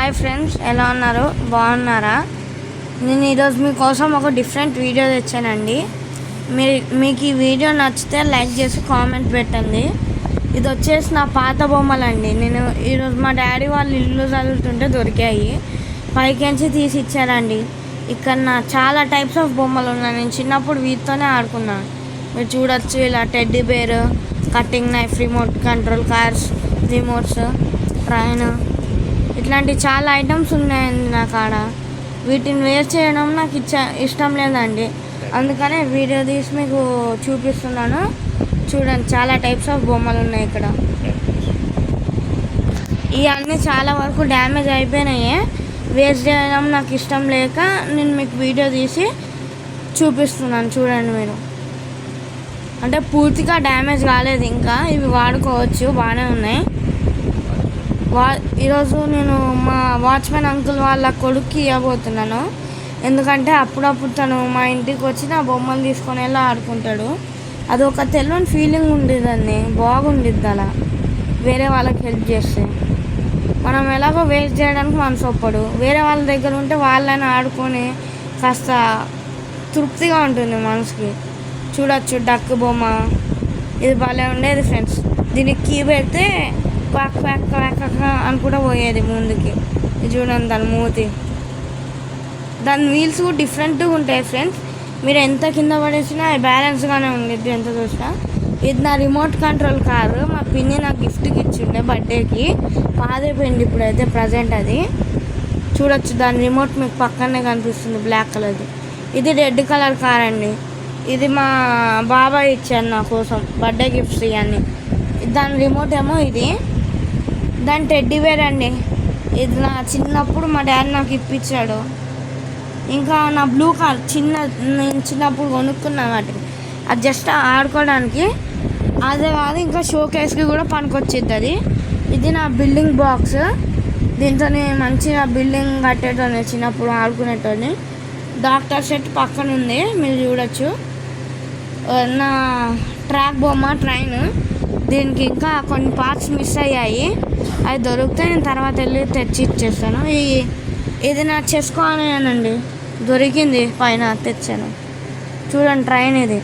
Hi friends ఎలా ఉన్నారు? బాగున్నారా? నేను ఈరోజు మీకోసం ఒక డిఫరెంట్ వీడియో తెచ్చానండి. మీరు మీకు ఈ వీడియో నచ్చితే లైక్ చేసి కామెంట్ పెట్టండి. ఇది వచ్చేసి నా పాత బొమ్మలండి. నేను ఈరోజు మా డాడీ వాళ్ళు ఇల్లు చదువుతుంటే దొరికాయి. పైకించి తీసి ఇచ్చారండి. ఇక్కడ నా చాలా టైప్స్ ఆఫ్ బొమ్మలు ఉన్నాయి. నేను చిన్నప్పుడు వీటితోనే ఆడుకున్నాను మీరు చూడొచ్చు ఇలా teddy bear cutting knife remote control cars remotes train ఇట్లాంటి చాలా ఐటమ్స్ ఉన్నాయండి నా కాడ వీటిని వేస్ట్ చేయడం నాకు ఇచ్చ ఇష్టం లేదండి. అందుకనే వీడియో తీసి మీకు చూపిస్తున్నాను. చూడండి చాలా టైప్స్ ఆఫ్ బొమ్మలు ఉన్నాయి ఇక్కడ. ఇవన్నీ చాలా వరకు డ్యామేజ్ అయిపోయినాయి. వేస్ట్ చేయడం నాకు ఇష్టం లేక నేను మీకు వీడియో తీసి చూపిస్తున్నాను చూడండి మీరు. అంటే పూర్తిగా డ్యామేజ్ కాలేదు ఇంకా ఇవి వాడుకోవచ్చు బాగానే ఉన్నాయి. వా ఈరోజు నేను మా వాచ్మెన్ అంకుల్ వాళ్ళ కొడుక్కి ఇవ్వబోతున్నాను. ఎందుకంటే అప్పుడప్పుడు తను మా ఇంటికి వచ్చి నా బొమ్మలు తీసుకొని వెళ్ళి ఆడుకుంటాడు. అది ఒక తెలియని ఫీలింగ్ ఉండేదండి బాగుండిద్ది అలా. వేరే వాళ్ళకి హెల్ప్ చేస్తే. మనం ఎలాగో వేస్ట్ చేయడానికి మనసు ఒప్పడు. వేరే వాళ్ళ దగ్గర ఉంటే వాళ్ళని ఆడుకొని కాస్త తృప్తిగా ఉంటుంది మనసుకి. చూడొచ్చు డక్కు బొమ్మ. ఇది భలే ఉండేది ఫ్రెండ్స్ దీనికి కీ పెడితే క్వాక్ క్వాక్ క్వాక్ అని కూడా పోయేది ముందుకి. ఇది చూడండి దాని మూతి. దాని వీల్స్ కూడా డిఫరెంట్గా ఉంటాయి ఫ్రెండ్స్ మీరు ఎంత కింద పడేసినా బ్యాలెన్స్గానే ఉండిద్ది ఎంత చూసినా. ఇది నా రిమోట్ కంట్రోల్ కారు మా పిన్ని నాకు గిఫ్ట్కి ఇచ్చిండే బర్త్డేకి పాదైపోయింది ఇప్పుడైతే ప్రజెంట్ అది. చూడొచ్చు దాని రిమోట్ మీకు పక్కనే కనిపిస్తుంది బ్లాక్ కలర్ది ఇది రెడ్ కలర్ కార్ అండి. ఇది మా బాబాయ్ ఇచ్చాను నా కోసం బర్త్డే గిఫ్ట్స్ ఇవన్నీ. దాని రిమోట్ ఏమో ఇది. దాని టెడ్డీ వేర్ అండి. ఇది నా చిన్నప్పుడు మా డాడీ నాకు ఇప్పించాడు. ఇంకా నా బ్లూ కార్ చిన్న నేను చిన్నప్పుడు కొనుక్కున్నా వాటిని. అది జస్ట్ ఆడుకోవడానికి. అదే కాదు ఇంకా షో కేస్కి కూడా పనికొచ్చింది అది. ఇది నా బిల్డింగ్ బాక్స్ దీంతో మంచిగా బిల్డింగ్ కట్టేటోని చిన్నప్పుడు ఆడుకునేటోని డాక్టర్ సెట్ పక్కన ఉంది మీరు చూడొచ్చు. నా ట్రాక్ బొమ్మ ట్రైన్ దీనికి ఇంకా కొన్ని పార్ట్స్ మిస్ అయ్యాయి. అవి దొరికితే నేను తర్వాత వెళ్ళి తెచ్చి ఇచ్చేస్తాను. ఈ ఇది నా చేసుకోవాలనండి దొరికింది పైన తెచ్చాను. చూడండి ట్రైన్ ఇది.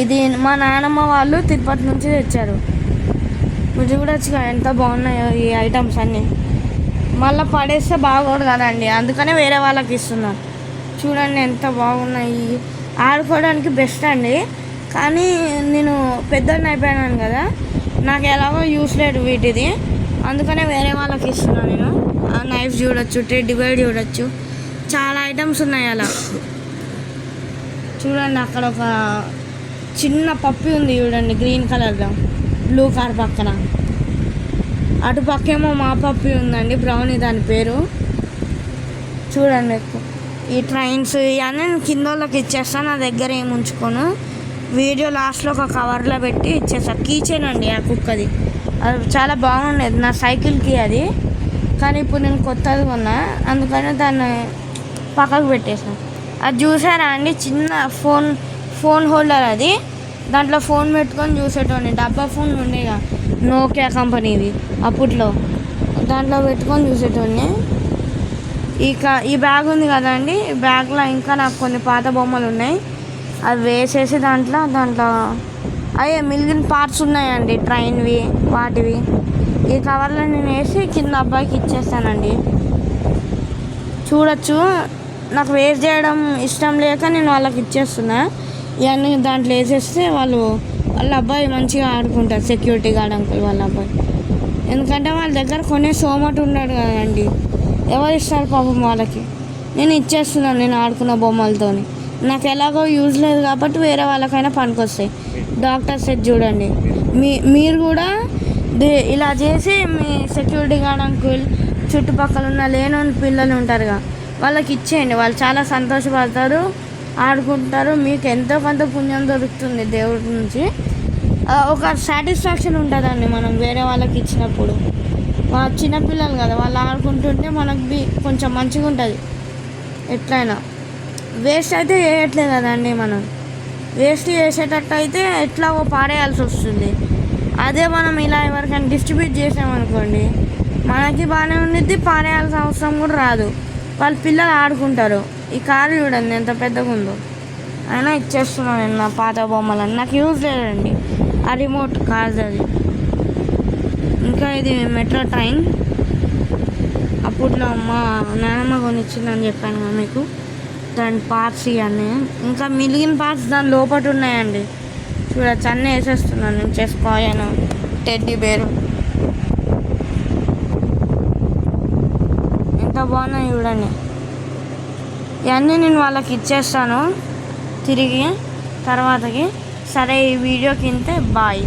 ఇది మా నాన్నమ్మ వాళ్ళు తిరుపతి నుంచి తెచ్చారు. మీరు చూడొచ్చు కదా ఎంత బాగున్నాయో ఈ ఐటమ్స్ అన్నీ. మళ్ళీ పడేస్తే బాగోదు కదండి. అందుకనే వేరే వాళ్ళకి ఇస్తున్నాను చూడండి ఎంత బాగున్నాయి. ఆడుకోవడానికి బెస్ట్ అండి. కానీ నేను పెద్దని అయిపోయాను కదా నాకు ఎలాగో యూస్ లేదు వీటిది. అందుకనే వేరే వాళ్ళకి ఇస్తున్నాను నేను. ఆ నైఫ్ చూడొచ్చు టెడ్డి డివైడ్ చూడొచ్చు. చాలా ఐటమ్స్ ఉన్నాయి అలా. చూడండి అక్కడ ఒక చిన్న పప్పి ఉంది చూడండి గ్రీన్ కలర్లో బ్లూ కార్ పక్కన. అటు పక్కేమో మా పప్పి ఉందండి బ్రౌనీ దాని పేరు. చూడండి ఎక్కువ ఈ ట్రైన్స్ ఇవన్నీ నేను కింద వాళ్ళకి ఇచ్చేస్తాను నా దగ్గర ఏమి ఉంచుకోను. వీడియో లాస్ట్లో ఒక కవర్లో పెట్టి ఇచ్చేస్తాను కీచెన్ అండి ఆ కుక్కది. అది చాలా బాగుండేది నా సైకిల్కి అది. కానీ ఇప్పుడు నేను కొత్తది కొన్నా అందుకని దాన్ని పక్కకు పెట్టేసాను అది చూసారా అండి చిన్న ఫోన్ ఫోన్ హోల్డర్ అది. దాంట్లో ఫోన్ పెట్టుకొని చూసేటోని డబ్బా ఫోన్ ఉండేగా నోకియా కంపెనీది అప్పట్లో. దాంట్లో పెట్టుకొని చూసేటోని ఇక ఈ బ్యాగ్ ఉంది కదండి ఈ బ్యాగ్లో ఇంకా నాకు కొన్ని పాత బొమ్మలు ఉన్నాయి. అవి వేసేసి దాంట్లో దాంట్లో అయ్యే మిగిలిన పార్ట్స్ ఉన్నాయండి ట్రైన్వి వాటివి. ఈ కవర్లో నేను వేసి కింద అబ్బాయికి ఇచ్చేస్తానండి. చూడొచ్చు. నాకు వేస్ట్ చేయడం ఇష్టం లేక నేను వాళ్ళకి ఇచ్చేస్తున్నా. ఇవన్నీ దాంట్లో వేసేస్తే వాళ్ళు వాళ్ళ అబ్బాయి మంచిగా ఆడుకుంటారు సెక్యూరిటీ గార్డ్ అంకుల్ వాళ్ళ అబ్బాయి. ఎందుకంటే వాళ్ళ దగ్గర కొనే సోమటు ఉన్నాడు కదండి. ఎవరు ఇస్తారు పాపం వాళ్ళకి? నేను ఇచ్చేస్తున్నాను నేను ఆడుకున్న బొమ్మలతోని. నాకు ఎలాగో యూజ్ లేదు కాబట్టి వేరే వాళ్ళకైనా పనికొస్తాయి. డాక్టర్ సెట్ చూడండి. మీ మీరు కూడా ఇలా చేసి మీ సెక్యూరిటీ గార్డ్ అంకుల్ చుట్టుపక్కల ఉన్న లేనోని పిల్లలు ఉంటారుగా వాళ్ళకి ఇచ్చేయండి. వాళ్ళు చాలా సంతోషపడతారు ఆడుకుంటారు. మీకు ఎంతో కొంత పుణ్యం దొరుకుతుంది దేవుడి నుంచి. ఒక సాటిస్ఫాక్షన్ ఉంటుందండి మనం వేరే వాళ్ళకి ఇచ్చినప్పుడు. చిన్నపిల్లలు కదా వాళ్ళు ఆడుకుంటుంటే మనకు కొంచెం మంచిగా ఉంటుంది ఎట్లయినా. వేస్ట్ అయితే చేయట్లేదు కదండి మనం. వేస్ట్ చేసేటట్టు అయితే ఎట్లాగో పారేయాల్సి వస్తుంది. అదే మనం ఇలా ఎవరికైనా డిస్ట్రిబ్యూట్ చేసామనుకోండి మనకి బాగానే ఉండిద్ది పారేయాల్సిన అవసరం కూడా రాదు. వాళ్ళ పిల్లలు ఆడుకుంటారు. ఈ కారు చూడండి ఎంత పెద్దగా ఉందో. అయినా ఇచ్చేస్తున్నాను నేను నా పాత బొమ్మలని. నాకు యూజ్ లేదండి. ఆ రిమోట్ కాదు అది. ఇంకా ఇది మెట్రో ట్రైన్. అప్పట్లో మా నాన్నమ్మ కొనిచ్చిందని చెప్పాను కదా మీకు. దాని పార్ట్స్ ఇవన్నీ. ఇంకా మిలిగిన పార్ట్స్ దాని లోపల ఉన్నాయండి. చూడచ్చు అన్నీ వేసేస్తున్నాను నేను చేసుకోయాను టెడ్డీ బేరు ఎంత బాగున్నాయి చూడండి. ఇవన్నీ నేను వాళ్ళకి ఇచ్చేస్తాను. తిరిగి తర్వాతకి. సరే ఈ వీడియో కింద బాయ్